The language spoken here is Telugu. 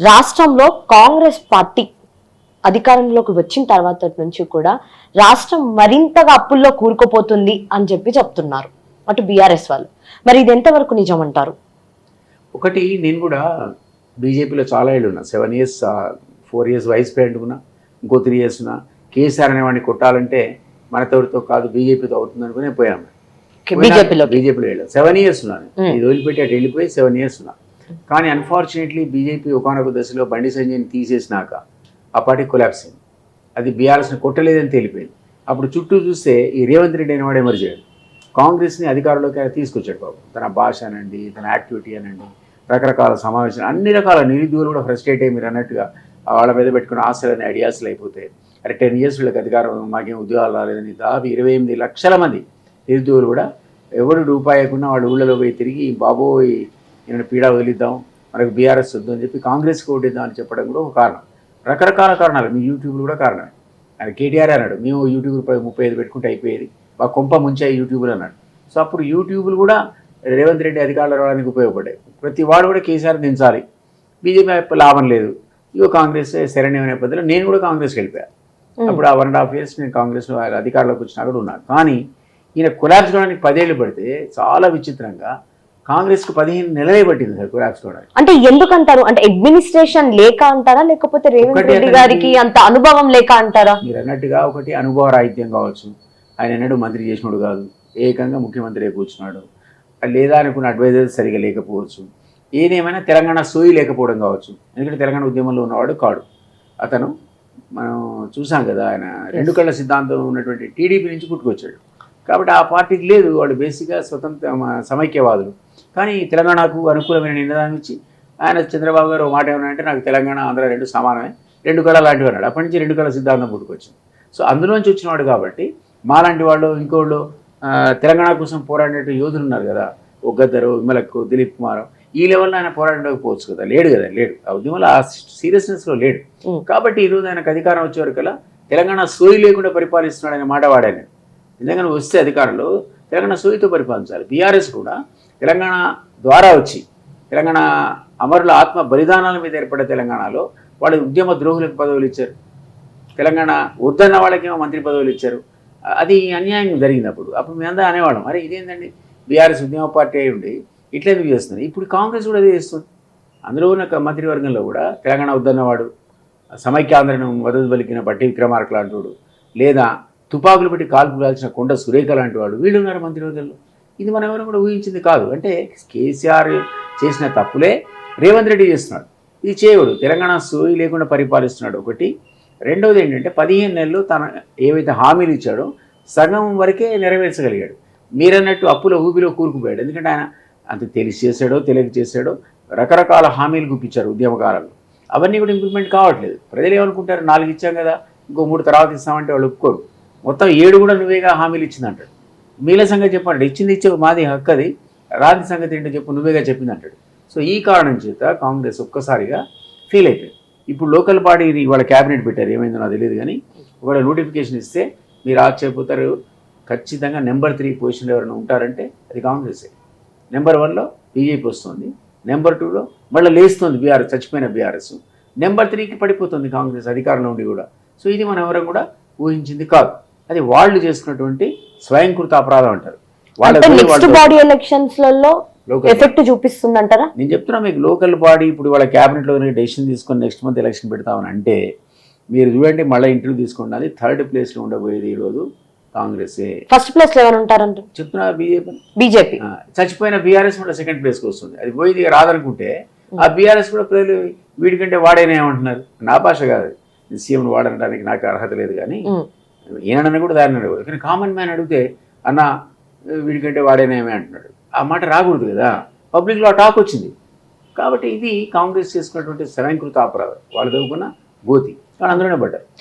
రాష్ట్రంలో కాంగ్రెస్ పార్టీ అధికారంలోకి వచ్చిన తర్వాత నుంచి కూడా రాష్ట్రం మరింతగా అప్పుల్లో కూరుకుపోతుంది అని చెప్పి చెప్తున్నారు అటు బీఆర్ఎస్ వాళ్ళు. మరి ఇది ఎంతవరకు నిజం అంటారు ఒకటి నేను కూడా బీజేపీలో చాలా ఏళ్ళు ఉన్నా. Seven years four years vice president ఉన్నా ఇంకో త్రీ ఇయర్స్ ఉన్నా కేసీఆర్ అనేవాడిని కొట్టాలంటే మనతోటితో కాదు బీజేపీతో అవుతుంది అనుకునే పోయాము బీజేపీలో బీజేపీలో వెళ్ళాను సెవెన్ ఇయర్స్ ఉన్నాను. ఇది వదిలిపెట్టి అటు వెళ్ళిపోయి సెవెన్ ఇయర్స్ ఉన్నా. కానీ అన్ఫార్చునేట్లీ బీజేపీ ఒకనొక దశలో బండి సంజయ్ని తీసేసినాక ఆ పార్టీ కొలాప్స్ అయింది అది బీఆర్ఎస్ని కొట్టలేదని తేలిపోయింది. అప్పుడు చుట్టూ చూస్తే ఈ రేవంత్ రెడ్డి అనేవాడు ఎమర్జ్ అయ్యాడు. కాంగ్రెస్ని అధికారంలోకి తీసుకొచ్చాడు బాబు. తన భాష అనండి తన యాక్టివిటీ అనండి రకరకాల సమావేశాలు అన్ని రకాల నిరుద్యోగులు కూడా ఫ్రస్ట్రేట్ అయ్యి మీరు అన్నట్టుగా వాళ్ళ మీద పెట్టుకున్న ఆశలని ఐడియాస్లు అయిపోతాయి. అరే టెన్ ఇయర్స్ వీళ్ళకి అధికారం మాకేం ఉద్యోగాలు రాలేదని దాదాపు ఇరవై ఎనిమిది లక్షల మంది నిరుద్యోగులు కూడా ఎవరు రూపాయి వాళ్ళ ఊళ్ళలో పోయి తిరిగి బాబోయ్ ఈయన పీడ వదిలిద్దాం మనకు బీఆర్ఎస్ వద్దు అని చెప్పి కాంగ్రెస్కి ఓటిద్దాం అని చెప్పడం కూడా ఒక కారణం. రకరకాల కారణాలు మీ యూట్యూబ్లు కూడా కారణమే. ఆయన కేటీఆర్ అన్నాడు మేము యూట్యూబ్ రూపాయి ముప్పై ఐదు పెట్టుకుంటే అయిపోయేది మా కొంప ముంచాయి యూట్యూబ్లు అన్నాడు. సో అప్పుడు యూట్యూబ్లు కూడా రేవంత్ రెడ్డి అధికారంలో రావడానికి ఉపయోగపడ్డాయి. ప్రతి వాడు కూడా కేసీఆర్ దించాలి. బీజేపీ లాభం లేదు. ఇగో కాంగ్రెస్ శరణ్యం నేపథ్యంలో నేను కూడా కాంగ్రెస్కి వెళ్ళిపోయాను అప్పుడు ఆ వన్ అండ్ హాఫ్ ఇయర్స్ నేను కాంగ్రెస్లో అధికారంలోకి వచ్చినా కూడా ఉన్నాను కానీ ఈయన కొలాప్స్ కావడానికి పదేళ్ళు పడితే చాలా విచిత్రంగా కాంగ్రెస్కు పదిహేను నెలలే పట్టింది సార్ కొలాప్స్ కావడానికి. అంటే ఎందుకంటారు? అంటే అడ్మినిస్ట్రేషన్ లేక అంటారా? లేకపోతే రేవంత్ రెడ్డి గారికి అంత అనుభవం లేక అంటారా? మీరు అన్నట్టుగా ఒకటి అనుభవ రాహిత్యం కావచ్చు. ఆయన ఎన్నడూ మంత్రి చేసినోడు కాదు. ఏకంగా ముఖ్యమంత్రి కూర్చున్నాడు. లేదా అనుకున్న అడ్వైజర్స్ సరిగా లేకపోవచ్చు. ఏదేమైనా తెలంగాణ సోయి లేకపోవడం కావచ్చు. ఎందుకంటే తెలంగాణ ఉద్యమంలో ఉన్నవాడు కాడు. అతను మనం చూసాం కదా ఆయన రెండు కళ్ళ సిద్ధాంతం ఉన్నటువంటి టీడీపీ నుంచి పుట్టుకొచ్చాడు. కాబట్టి ఆ పార్టీకి లేదు. వాళ్ళు బేసిక్గా స్వతంత్ర సమైక్యవాదులు. కానీ తెలంగాణకు అనుకూలమైన నిర్ణయం ఇచ్చి ఆయన చంద్రబాబు గారు మాట ఏమన్నా అంటే నాకు తెలంగాణ ఆంధ్ర రెండు సమానమే. రెండు కళ లాంటివి అన్నాడు. అప్పటి నుంచి రెండు కళ సిద్ధాంతం పుట్టుకొచ్చింది. సో అందులోంచి వచ్చినవాడు కాబట్టి మాలాంటి వాళ్ళు ఇంకోళ్ళు తెలంగాణ కోసం పోరాడినట్టు యోధులు ఉన్నారు కదా. ఓ గద్దరు విమలక్కు దిలీప్ కుమార్ ఈ లెవెల్లో ఆయన పోరాడకపోవచ్చు కదా. లేడు కదా లేడు. ఆ ఉద్యమంలో ఆ సీరియస్నెస్లో లేడు. కాబట్టి ఈరోజు ఆయనకు అధికారం వచ్చే వరకల్లా తెలంగాణ సోయి లేకుండా పరిపాలిస్తున్నాడు అనే మాట వాడాను నిజంగా వస్తే అధికారంలో తెలంగాణ సోయితో పరిపాలించాలి బీఆర్ఎస్ కూడా తెలంగాణ ద్వారా వచ్చి తెలంగాణ అమరుల ఆత్మ బలిదానాల మీద ఏర్పడే తెలంగాణలో వాళ్ళు ఉద్యమ ద్రోహులకు పదవులు ఇచ్చారు. తెలంగాణ వద్దన్న వాళ్ళకేమో మంత్రి పదవులు ఇచ్చారు. అది అన్యాయం జరిగినప్పుడు అప్పుడు మేము మేమంతా అనేవాళ్ళం అరే ఇదేంటండి బీఆర్ఎస్ ఉద్యమ పార్టీ అయి ఉండి ఇట్లా ఎందుకు చేస్తుంది ఇప్పుడు కాంగ్రెస్ కూడా అదే చేస్తుంది. అందులో ఉన్న మంత్రివర్గంలో కూడా తెలంగాణ వద్దన్నవాడు సమైక్యాంధ్రను మద్దతు పలికిన బట్టి విక్రమార్క లాంటివాడు లేదా తుపాకులు పెట్టి కాల్పు కాల్చిన కొండ సురేఖ లాంటి వాడు వీళ్ళు ఉన్నారు మంత్రివర్గంలో ఇది మనం ఎవరు కూడా ఊహించింది కాదు. అంటే కేసీఆర్ చేసిన తప్పులే రేవంత్ రెడ్డి చేస్తున్నాడు. ఇది చేయడు తెలంగాణ సోయి లేకుండా పరిపాలిస్తున్నాడు ఒకటి. రెండవది ఏంటంటే పదిహేను నెలలు తన ఏవైతే హామీలు ఇచ్చాడో సగం వరకే నెరవేర్చగలిగాడు. మీరన్నట్టు అప్పుల ఊబిలో కూరుకుపోయాడు. ఎందుకంటే ఆయన అంత తెలిసి చేశాడో తెలియక చేశాడో రకరకాల హామీలు గుప్పించారు ఉద్యమకాలంలో అవన్నీ కూడా ఇంప్లిమెంట్ కావట్లేదు. ప్రజలు ఏమనుకుంటారు? నాలుగు ఇచ్చాం కదా ఇంకో మూడు తర్వాత ఇస్తామంటే వాళ్ళు ఒప్పుకోరు. మొత్తం ఏడు కూడా నువ్వేగా హామీలు ఇచ్చిందంటాడు. మీల సంగతి చెప్పండి. ఇచ్చింది ఇచ్చే మాది హక్కు అది రాని సంగతి ఏంటో చెప్పు నువ్వేగా చెప్పింది అంటాడు సో ఈ కారణం చేత కాంగ్రెస్ ఒక్కసారిగా ఫీల్ అయిపోయింది. ఇప్పుడు లోకల్ బాడీ వాళ్ళ క్యాబినెట్ పెట్టారు. ఏమైందో నాకు తెలియదు కానీ ఒకవేళ నోటిఫికేషన్ ఇస్తే మీరు ఆశ్చర్యపోతారు. ఖచ్చితంగా నెంబర్ త్రీ పొజిషన్లో ఎవరైనా ఉంటారంటే అది కాంగ్రెసే. నెంబర్ వన్లో బీజేపీ వస్తుంది. నెంబర్ టూలో మళ్ళీ లేస్తుంది బీఆర్ఎస్ చచ్చిపోయిన బీఆర్ఎస్. నెంబర్ త్రీకి పడిపోతుంది కాంగ్రెస్ అధికారంలో ఉండి కూడా. సో ఇది మనం ఎవరం కూడా ఊహించింది కాదు. అది వాళ్ళు చేసుకున్నటువంటి స్వయంకృత అపరాధం అంటారు. వాళ్ళ బాడీ ఎలక్షన్స్లలో ఎఫెక్ట్ చూపిస్తుంది అంటారా నేను చెప్తున్నా మీకు లోకల్ బాడీ ఇప్పుడు వాళ్ళ క్యాబినెట్లో డెసిషన్ తీసుకొని నెక్స్ట్ మంత్ ఎలక్షన్ పెడతామని అంటే మీరు చూడండి మళ్ళీ ఇంటర్వ్యూ తీసుకోండి అది థర్డ్ ప్లేస్లో ఉండబోయేది ఈరోజు కాంగ్రెసే. ఫస్ట్ ప్లేస్లో ఎవరు ఉంటారంట? చెప్తున్నా బీజేపీ బీజేపీ చచ్చిపోయిన బీఆర్ఎస్ మళ్ళీ సెకండ్ ప్లేస్కి వస్తుంది. అది పోయింది రాదనుకుంటే ఆ బీఆర్ఎస్ కూడా ప్రజలు వీడికంటే వాడేనే ఏమంటున్నారు? నా భాష కాదు. సీఎం వాడనడానికి నాకు అర్హత లేదు కానీ ఈయనని కూడా దాన్ని అడగదు కానీ కామన్ మ్యాన్ అడిగితే అన్న వీడికంటే వాడేనేమే అంటున్నాడు. ఆ మాట రాకూడదు కదా. పబ్లిక్లో టాక్ వచ్చింది. కాబట్టి ఇది కాంగ్రెస్ చేసుకున్నటువంటి స్వయంకృత అపరాధం. వాళ్ళు చదువుకున్న గోతి. కానీ అందులోనే పడ్డారు.